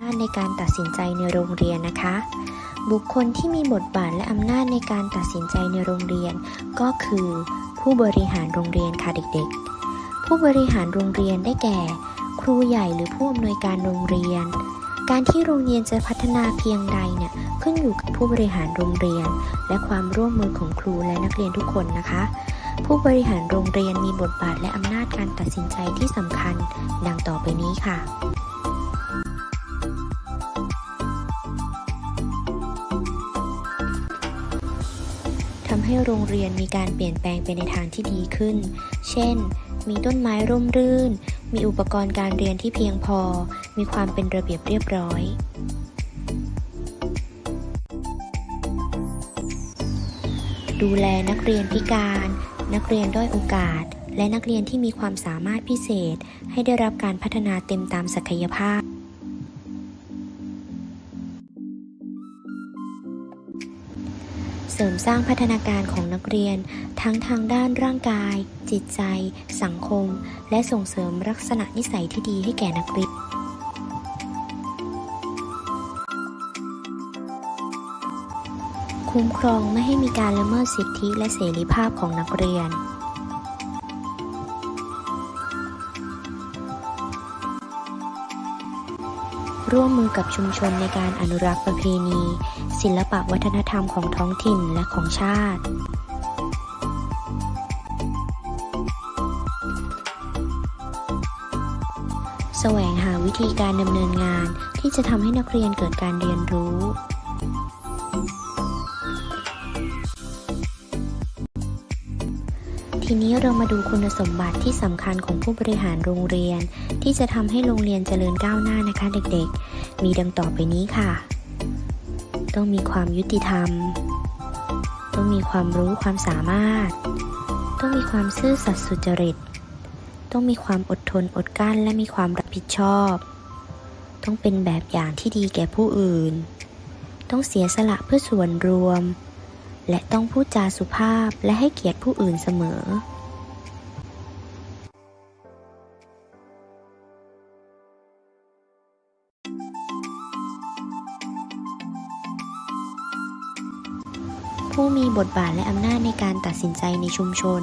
นาจในการตัดสินใจในโรงเรียนนะคะ บุคคลที่มีบทบาทและอำนาจในการตัดสินใจในโรงเรียน ก็คือ ผู้บริหารโรงเรียนค่ะเด็กๆ ผู้บริหารโรงเรียนได้แก่ ครูใหญ่หรือผู้อำนวยการโรงเรียน การที่โรงเรียนจะพัฒนาเพียงใดเนี่ยขึ้นอยู่กับผู้บริหารโรงเรียน และความร่วมมือของครูและนักเรียนทุกคนนะคะ ผู้บริหารโรงเรียนมีบทบาทและอำนาจการตัดสินใจที่สำคัญ ดังต่อไปนี้ค่ะำให้โรงเรียนมีการเปลี่ยนแปลงไปในทางที่ดีขึ้น เช่น มีต้นไม้ร่มรื่น มีอุปกรณ์การเรียนที่เพียงพอ มีความเป็นระเบียบเรียบร้อยดูแลนักเรียนพิการ นักเรียนด้อยโอกาส และนักเรียนที่มีความสามารถพิเศษ ให้ได้รับการพัฒนาเต็มตามศักยภาพ เสริมสร้างพัฒนาการของนักเรียน ทั้งทางด้านร่างกาย จิตใจ สังคม และส่งเสริมลักษณะนิสัยที่ดีให้แก่นักเรียนคุ้มครองไม่ให้มีการละเมิดสิทธิและเสรีภาพของนักเรียน ร่วมมือกับชุมชนในการอนุรักษ์ประเพณี ศิลปะวัฒนธรรมของท้องถิ่นและของชาติแสวงหาวิธีการดำเนินงานที่จะทำให้นักเรียนเกิดการเรียนรู้ ทีนี้เรามาดูคุณสมบัติที่สำคัญของผู้บริหารโรงเรียน ที่จะทำให้โรงเรียนเจริญก้าวหน้านะคะเด็กๆ มีดังต่อไปนี้ค่ะ ต้องมีความยุติธรรม ต้องมีความรู้ความสามารถ ต้องมีความซื่อสัตย์สุจริต ต้องมีความอดทนอดกลั้นและมีความรับผิดชอบ ต้องเป็นแบบอย่างที่ดีแก่ผู้อื่น ต้องเสียสละเพื่อส่วนรวม และต้องพูดจาสุภาพและให้เกียรติผู้อื่นเสมอผู้มีบทบาทและอำนาจในการตัดสินใจในชุมชน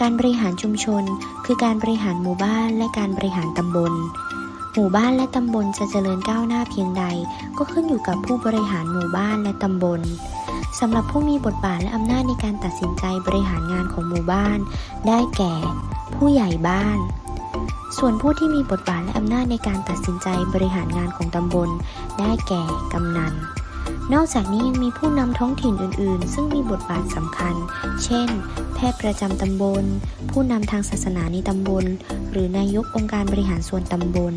การบริหารชุมชน คือการบริหารหมู่บ้านและการบริหารตำบล หมู่บ้านและตำบลจะเจริญก้าวหน้าเพียงใด ก็ขึ้นอยู่กับผู้บริหารหมู่บ้านและตำบล สำหรับผู้มีบทบาทและอำนาจในการตัดสินใจบริหารงานของหมู่บ้าน ได้แก่ ผู้ใหญ่บ้าน ส่วนผู้ที่มีบทบาทและอำนาจในการตัดสินใจบริหารงานของตำบล ได้แก่กำนัน นอกจากนี้ยังมีผู้นำท้องถิ่นอื่น ๆ ซึ่งมีบทบาทสำคัญ เช่น แพทย์ประจำตำบล ผู้นำทางศาสนาในตำบล หรือนายกองค์การบริหารส่วนตำบล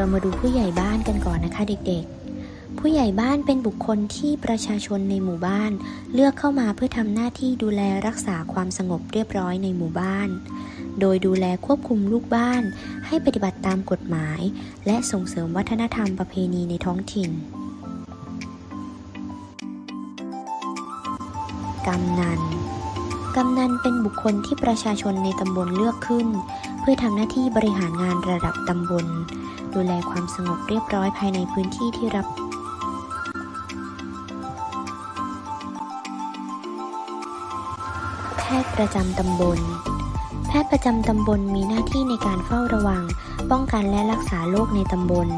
เรามาดูผู้ใหญ่บ้านกันก่อนนะคะเด็กๆ ผู้ใหญ่บ้านเป็นบุคคลที่ประชาชนในหมู่บ้าน เลือกเข้ามาเพื่อทำหน้าที่ดูแลรักษาความสงบเรียบร้อยในหมู่บ้าน โดยดูแลควบคุมลูกบ้าน ให้ปฏิบัติตามกฎหมาย และส่งเสริมวัฒนธรรมประเพณีในท้องถิ่น กำนัน กำนันเป็นบุคคลที่ประชาชนในตำบลเลือกขึ้น เพื่อทำหน้าที่บริหารงานระดับตำบล ดูแลความสงบเรียบร้อยภายในพื้นที่ที่รับแพทย์ประจำตำบล แพทย์ประจำตำบลมีหน้าที่ในการเฝ้าระวัง ป้องกันและรักษาโรคในตำบล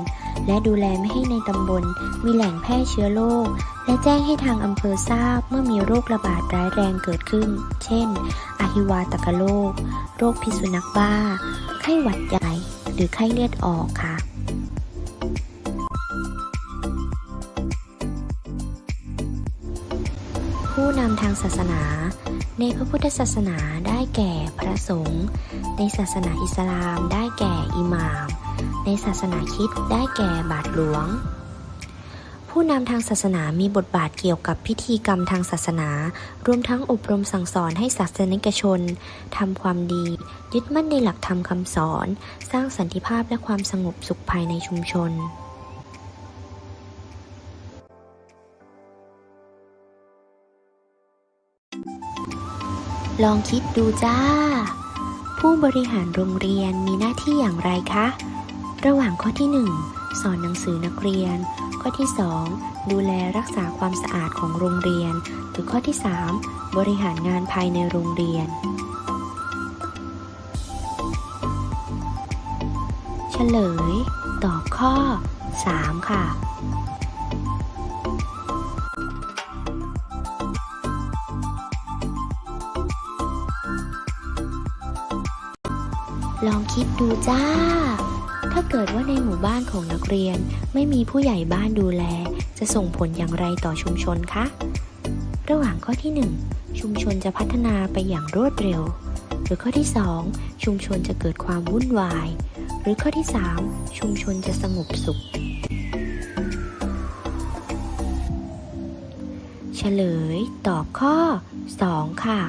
และดูแลไม่ให้ในตำบลมีแหล่งแพร่เชื้อโรค และแจ้งให้ทางอำเภอทราบเมื่อมีโรคระบาดร้ายแรงเกิดขึ้น เช่น อหิวาตกโรค โรคพิษสุนัขบ้า ไข้หวัดใหญ่ หรือไข้เลือดออกค่ะผู้นำทางศาสนา ในพระพุทธศาสนาได้แก่พระสงฆ์ในศาสนาอิสลามได้แก่อิหม่าม ในศาสนาคิดได้แก่บาทหลวง ผู้นำทางศาสนามีบทบาทเกี่ยวกับพิธีกรรมทางศาสนา รวมทั้งอบรมสั่งสอนให้ศาสนิกชนทำความดี ยึดมั่นในหลักธรรมคำสอน สร้างสันติภาพและความสงบสุขภายในชุมชนลองคิดดูจ้า ผู้บริหารโรงเรียนมีหน้าที่อย่างไรคะ ระหว่างข้อที่ 1 สอนหนังสือนักเรียน ข้อที่ 2 ดูแลรักษาความสะอาดของโรงเรียนหรือข้อที่ 3 บริหารงานภายในโรงเรียน เฉลย ตอบข้อ 3 ค่ะลองคิดดูจ้า ถ้าเกิดว่าในหมู่บ้านของนักเรียนไม่มีผู้ใหญ่บ้านดูแล จะส่งผลอย่างไรต่อชุมชนคะ ระหว่างข้อที่ 1 ชุมชนจะพัฒนาไปอย่างรวดเร็ว หรือข้อที่ 2 ชุมชนจะเกิดความวุ่นวาย หรือข้อที่ 3 ชุมชนจะสงบสุข เฉลยตอบข้อ 2 ค่ะ